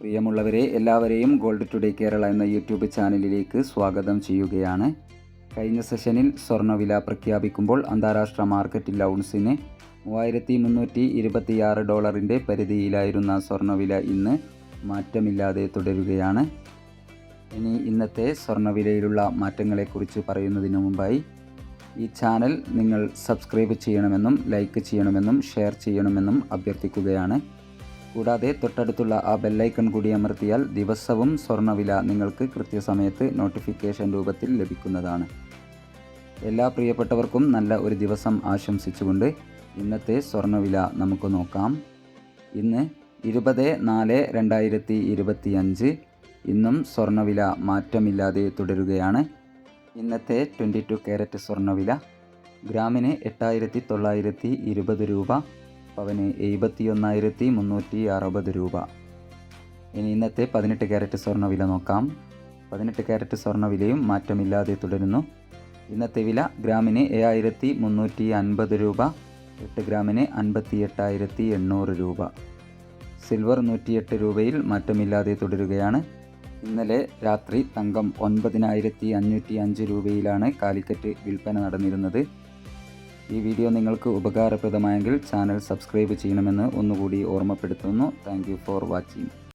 പ്രിയമുള്ളവരെ എല്ലാവരെയും gold today Kerala എന്ന യൂട്യൂബ് ചാനലിലേക്ക് സ്വാഗതം ചെയ്യുകയാണ്. കഴിഞ്ഞ സെഷനിൽ സ്വർണവില പ്രഖ്യാപിക്കുമ്പോൾ അന്താരാഷ്ട്ര മാർക്കറ്റിൽ ഔൺസിന് മൂവായിരത്തി മുന്നൂറ്റി ഇരുപത്തിയാറ് ഡോളറിന്റെ പരിധിയിലായിരുന്ന സ്വർണവില ഇന്ന് മാറ്റമില്ലാതെ തുടരുകയാണ്. ഇനി ഇന്നത്തെ സ്വർണവിലയിലുള്ള മാറ്റങ്ങളെക്കുറിച്ച് പറയുന്നതിന് മുമ്പായി ഈ ചാനൽ നിങ്ങൾ സബ്സ്ക്രൈബ് ചെയ്യണമെന്നും ലൈക്ക് ചെയ്യണമെന്നും ഷെയർ ചെയ്യണമെന്നും അഭ്യർത്ഥിക്കുകയാണ്. കൂടാതെ തൊട്ടടുത്തുള്ള ആ ബെല്ലൈക്കൺ കൂടി അമർത്തിയാൽ ദിവസവും സ്വർണവില നിങ്ങൾക്ക് കൃത്യസമയത്ത് നോട്ടിഫിക്കേഷൻ രൂപത്തിൽ ലഭിക്കുന്നതാണ്. എല്ലാ പ്രിയപ്പെട്ടവർക്കും നല്ല ഒരു ദിവസം ആശംസിച്ചുകൊണ്ട് ഇന്നത്തെ സ്വർണവില നമുക്ക് നോക്കാം. ഇന്ന് ഇരുപത് നാല് രണ്ടായിരത്തി ഇരുപത്തി അഞ്ച് ഇന്നും സ്വർണവില മാറ്റമില്ലാതെ തുടരുകയാണ്. ഇന്നത്തെ ട്വന്റി ടു ക്യാരറ്റ് സ്വർണവില ഗ്രാമിന് എട്ടായിരത്തി തൊള്ളായിരത്തി ഇരുപത് രൂപ. പവന് എഴുപത്തി ഒന്നായിരത്തി മുന്നൂറ്റി അറുപത് രൂപ. ഇനി ഇന്നത്തെ പതിനെട്ട് ക്യാരറ്റ് സ്വർണ വില നോക്കാം. പതിനെട്ട് ക്യാരറ്റ് സ്വർണ വിലയും മാറ്റമില്ലാതെ തുടരുന്നു. ഇന്നത്തെ വില ഗ്രാമിന് ഏഴായിരത്തി മുന്നൂറ്റി അൻപത് രൂപ എട്ട് ഗ്രാമിന് അൻപത്തി എട്ടായിരത്തി എണ്ണൂറ് രൂപ. സിൽവർ നൂറ്റിയെട്ട് രൂപയിൽ മാറ്റമില്ലാതെ തുടരുകയാണ്. ഇന്നലെ രാത്രി തങ്കം ഒൻപതിനായിരത്തി അഞ്ഞൂറ്റി അഞ്ച് രൂപയിലാണ് കാലിക്കറ്റ് വിൽപ്പന നടന്നിരുന്നത്. ഈ വീഡിയോ നിങ്ങൾക്ക് ഉപകാരപ്രദമായെങ്കിൽ ചാനൽ സബ്സ്ക്രൈബ് ചെയ്യണമെന്ന് ഒന്നുകൂടി ഓർമ്മപ്പെടുത്തുന്നു. Thank for watching